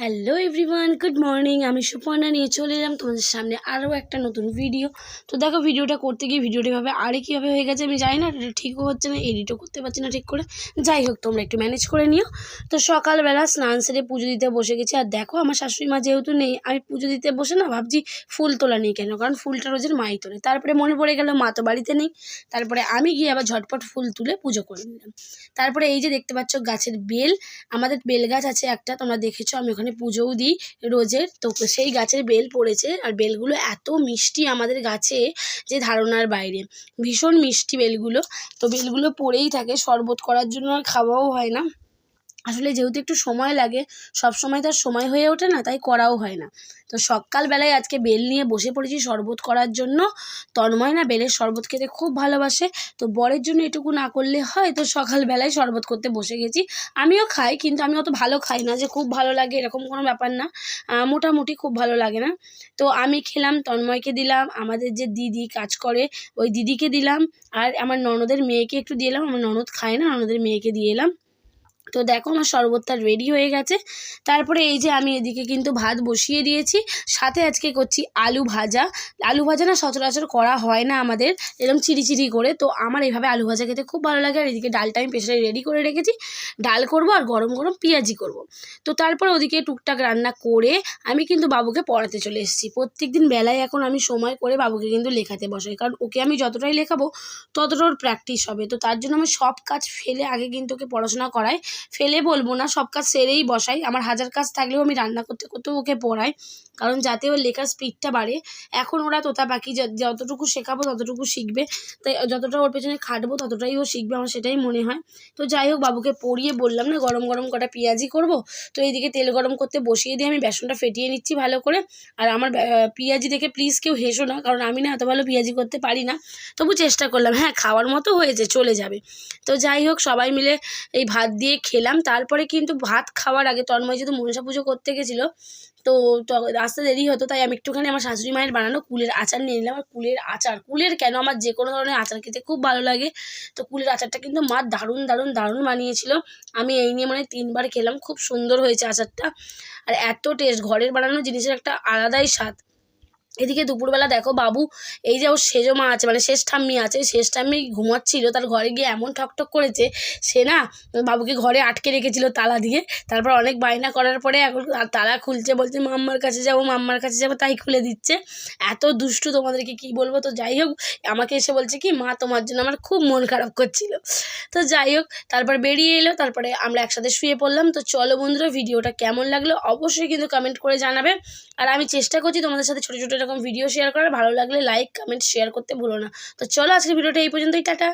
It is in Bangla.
হ্যালো এভরিওয়ান গুড মর্নিং আমি সুপর্ণা নিয়ে চলে এলাম তোমাদের সামনে আরও একটা নতুন ভিডিও তো দেখো ভিডিওটা করতে গিয়ে ভিডিওটি ভাবে আরে কীভাবে হয়ে গেছে আমি জানি না, এটা ঠিকও হচ্ছে না এডিটও করতে পারছি না ঠিক করে। যাই হোক, তোমরা একটু ম্যানেজ করে নিও। তো সকালবেলা স্নান সেরে পুজো দিতে বসে গেছি। আর দেখো আমার শাশুড়ি মা যেহেতু নেই, আমি পুজো দিতে বসে না ভাবছি ফুল তোলা নেই কেন? কারণ ফুলটা রোজের মাই তোলে। তারপরে মনে পড়ে গেল মা তো বাড়িতে নেই। তারপরে আমি গিয়ে আবার ঝটপট ফুল তুলে পুজো করে নিলাম। তারপরে এই যে দেখতে পাচ্ছ গাছের বেল, আমাদের বেল গাছ আছে একটা, তোমরা দেখেছ, আমি ওখানে পুজোও দিই রোজের। তো সেই গাছের বেল পড়েছে আর বেলগুলো এত মিষ্টি আমাদের গাছে যে ধারণার বাইরে। ভীষণ মিষ্টি বেলগুলো। তো বেলগুলো পড়েই থাকে, শরবত করার জন্য আর খাওয়াও হয় না। আসলে যেহেতু একটু সময় লাগে সব সময় তার সময় হয়ে ওঠে না, তাই করাও হয় না। তো সকালবেলায় আজকে বেল নিয়ে বসে পড়েছি শরবত করার জন্য। তন্ময় না বেলের শরবত খেতে খুব ভালোবাসে, তো বরের জন্য এটুকু না করলে হয়, তো সকালবেলায় শরবত করতে বসে গেছি। আমিও খাই, কিন্তু আমি অত ভালো খাই না যে খুব ভালো লাগে, এরকম কোনো ব্যাপার না। মোটামুটি খুব ভালো লাগে না। তো আমি খেলাম, তন্ময়কে দিলাম, আমাদের যে দিদি কাজ করে, ওই দিদিকে দিলাম, আর আমার ননদের মেয়েকে একটু দিয়ে এলাম, আমার ননদ খায় না, ননদের মেয়েকে দিয়ে এলাম। তো দেখো আমার শরবতটা রেডি হয়ে গেছে। তারপরে এই যে আমি এদিকে কিন্তু ভাত বসিয়ে দিয়েছি। সাথে আজকে করছি আলু ভাজা। আলু ভাজা না সচরাচর করা হয় না আমাদের, এরকম চিরি করে। তো আমার এইভাবে আলু ভাজা খেতে খুব ভালো লাগে। আর এদিকে ডালটা আমি প্রেশারে রেডি করে রেখেছি। ডাল করব আর গরম গরম পেঁয়াজি করব। তো তারপর ওদিকে টুকটাক রান্না করে আমি কিন্তু বাবুকে পড়াতে চলে এসেছি। প্রত্যেক দিন বেলায় এখন আমি সময় করে বাবুকে কিন্তু লেখাতে বসাই। কারণ ওকে আমি যতটাই লেখাবো, ততটা ওর প্র্যাকটিস হবে। তো তার জন্য আমি সব কাজ ফেলে আগে কিন্তু ওকে পড়াশোনা করাই। ফেলে বলব না, সব কাজ সেরেই বসাই। আমার হাজার কাজ থাকলেও আমি রান্না করতে করতেও ওকে পড়াই, কারণ যাতে ওর লেখার স্পিডটা বাড়ে। এখন ওরা তোতা পাখি যত- যতটুকু শেখাবো ততটুকু শিখবে। তাই যতটা ওর পেছনে খাটবো ততটাই ও শিখবে, আমার সেটাই মনে হয়। তো যাই হোক, বাবুকে পড়িয়ে বললাম না, গরম গরম কটা পেঁয়াজি করব। তো এইদিকে তেল গরম করতে বসিয়ে দিয়ে আমি বেসনটা ফেটিয়ে নিচ্ছি ভালো করে। আর আমার পেঁয়াজি দেখে প্লিজ কেউ হেসো না, কারণ আমি না এত ভালো পেঁয়াজি করতে পারি না। তবু চেষ্টা করলাম হ্যাঁ খাওয়ার মতো হয়েছে, চলে যাবে। তো যাই হোক, সবাই মিলে এই ভাত দিয়ে খেলাম। তারপরে কিন্তু ভাত খাওয়ার আগে তন্ময় যেহেতু মনসা পুজো করতে গেছিল, তো আসতে দেরি হতো, তাই আমি একটুখানি আমার শাশুড়ি মায়ের বানানো কুলের আচার নিয়ে নিলাম। আর কুলের আচার, কুলের কেন আমার যে কোনো ধরনের আচার খেতে খুব ভালো লাগে, তো কুলের আচারটা কিন্তু মা দারুণ দারুণ দারুণ বানিয়েছিল। আমি এই নিয়ে মানে তিনবার খেলাম, খুব সুন্দর হয়েছে আচারটা। আর এত টেস্ট ঘরের বানানো জিনিসের একটা আলাদাই স্বাদ। এদিকে দুপুরবেলা দেখো বাবু, এই যে ওর সেজো মা আছে মানে শেষ ঠাম্মি আছে শেষ ঠাম্মি ঘুমাচ্ছিল, তার ঘরে গিয়ে এমন ঠকঠক করেছে, সে না বাবুকে ঘরে আটকে রেখেছিল তালা দিয়ে, তারপর অনেক বায়না করার পরে এখন তালা খুলছে বলছে, মাম্মার কাছে যাব, মাম্মার কাছে যাব তাই খুলে দিচ্ছে। এত দুষ্টু তোমাদেরকে কি বলব? তো যাই হোক, আমাকে এসে বলছে কি, মা, তোমার জন্য আমার খুব মন খারাপ করছিল। তো যাই হোক, তারপর বেরিয়ে এলো, তারপরে আমরা একসাথে শুয়ে পড়লাম। তো চলো বন্ধুরা, ভিডিওটা কেমন লাগল অবশ্যই কিন্তু কমেন্ট করে জানাবে। আর আমি চেষ্টা করছি তোমাদের সাথে ছোটো ছোটো এরকম ভিডিও শেয়ার করার। ভালো লাগলে লাইক কমেন্ট শেয়ার করতে ভুলো না। তো চলো আজকের ভিডিওটা এই পর্যন্তই, টাটা।